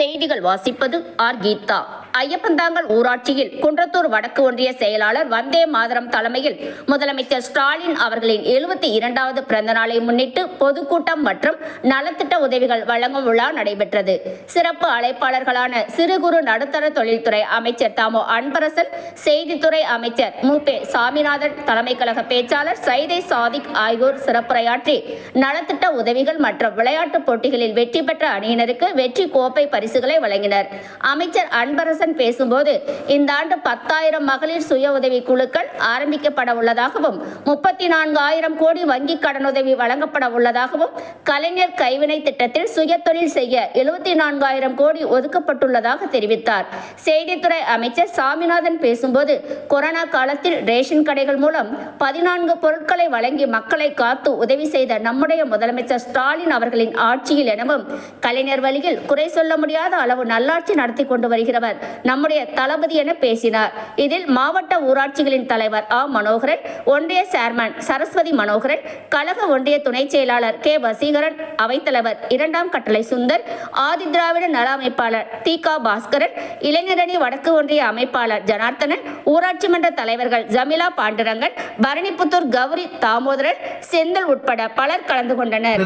செய்திகள் வாசிப்பது ஆர் கீதா. ஐயப்பந்தாங்கல் ஊராட்சியில் குன்றத்தூர் வடக்கு ஒன்றிய செயலாளர் வந்தே மாதரம் தலைமையில் முதலமைச்சர் ஸ்டாலின் அவர்களின் எழுபத்தி இரண்டாவது பிறந்த நாளை முன்னிட்டு பொதுக்கூட்டம் மற்றும் நலத்திட்ட உதவிகள் வழங்கும் விழா நடைபெற்றது. சிறப்பு அழைப்பாளர்களான சிறு குறு நடுத்தர தொழில்துறை அமைச்சர் தாமோ அன்பரசன் செய்தித்துறை அமைச்சர் மு. பே. சாமிநாதன் தலைமை கழக பேச்சாளர் சைதை சாதிக் ஆகியோர் சிறப்புரையாற்றி நலத்திட்ட உதவிகள் மற்றும் விளையாட்டுப் போட்டிகளில் வெற்றி பெற்ற அணியினருக்கு வெற்றி கோப்பை பரிசுகளை வழங்கினர். அமைச்சர் அன்பரசன் பேசும்போது இந்த ஆண்டு பத்தாயிரம் மகளிர் சுய உதவி குழுக்கள் ஆரம்பிக்கப்பட உள்ளதாகவும் முப்பத்தி நான்கு ஆயிரம் கோடி வங்கி கடனுதவி வழங்கப்பட உள்ளதாகவும் கலைஞர் கைவினை திட்டத்தில் சுயதொழில் செய்ய எழுபத்தி நான்காயிரம் கோடி ஒதுக்கப்பட்டுள்ளதாக தெரிவித்தார். செய்தித்துறை அமைச்சர் சாமிநாதன் பேசும்போது கொரோனா காலத்தில் ரேஷன் கடைகள் மூலம் பதினான்கு பொருட்களை வழங்கி மக்களை காத்து உதவி செய்த நம்முடைய முதலமைச்சர் ஸ்டாலின் அவர்களின் ஆட்சியில் எனவும் கலைஞர் வழியில் குறை சொல்ல முடியாத அளவு நல்லாட்சி நடத்தி கொண்டு வருகிறவர் நம்முடைய தளபதி என பேசினார். இதில் மாவட்ட ஊராட்சிகளின் தலைவர் ஆ. மனோகரன் ஒன்றிய சேர்மன் சரஸ்வதி மனோகரன் கழக ஒன்றிய துணைச் செயலாளர் கே. வசீகரன் அவைத்தலைவர் இரண்டாம் கட்டளை சுந்தர் ஆதிதிராவிட நல அமைப்பாளர் தி பாஸ்கரன் இளைஞரணி வடக்கு ஒன்றிய அமைப்பாளர் ஜனார்த்தனன் ஊராட்சி மன்ற தலைவர்கள் ஜமிலா பாண்டுரங்கன் பரணிபுத்தூர் கௌரி தாமோதரன் செந்தல் உட்பட பலர் கலந்து கொண்டனர்.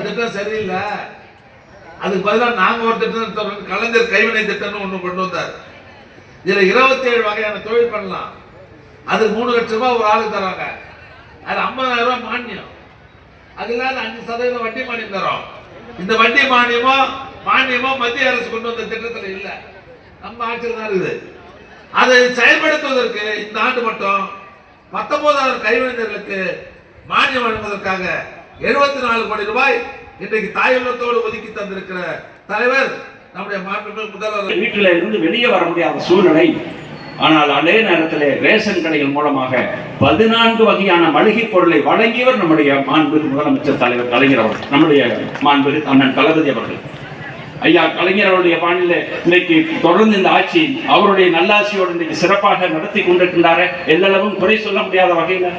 அதுக்கு பதிலாக நாங்க ஒரு திட்டம் கலைஞர் கைவினை திட்டம்னு ஒண்ணு கொண்டு வந்தார். இதுல இருபத்தி ஏழு வகையான தொழில் பண்ணலாம். அது மூணு லட்சம் ரூபாய் ஒரு ஆளுக்கு தராங்க அது ஐம்பதாயிரம் ரூபாய் மானியம். அது இல்லாத அஞ்சு சதவீதம் வட்டி மானியம் தரோம். இந்த வட்டி மானியமோ மானியமோ மத்திய அரசு கொண்டு வந்த திட்டத்தில் இல்லை. நம்ம ஆட்சியில் தான் இருக்குது. அதை செயல்படுத்துவதற்கு இந்த ஆண்டு மட்டும் பத்தொன்பதாயிரம் கைவினைஞர்களுக்கு மானியம் வழங்குவதற்காக எழுபத்தி நாலு கோடி ரூபாய் இன்றைக்கு தாயுள்ளத்தோடு ஒதுக்கி தந்திருக்கிற தலைவர் நம்முடைய மாண்புமிகு முதல்வர் வீட்டில் இருந்து வெளியே வர முடியாத சூழ்நிலை. ஆனால் அதே நேரத்தில் ரேஷன் கடைகள் மூலமாக பதினான்கு வகையான மளிகை பொருளை வழங்கியவர் நம்முடைய மாண்புமிகு முதலமைச்சர் தலைவர் கலைஞர் அவர்கள் நம்முடைய மாண்புமிகு அண்ணன் தளபதி அவர்கள். ஐயா கலைஞர் அவருடைய பாணியில் இன்னைக்கு தொடர்ந்து இந்த ஆட்சி அவருடைய நல்லாசியோடு இன்னைக்கு சிறப்பாக நடத்தி கொண்டிருக்கின்றார. எல்லளவும் குறை சொல்ல முடியாத வகையில்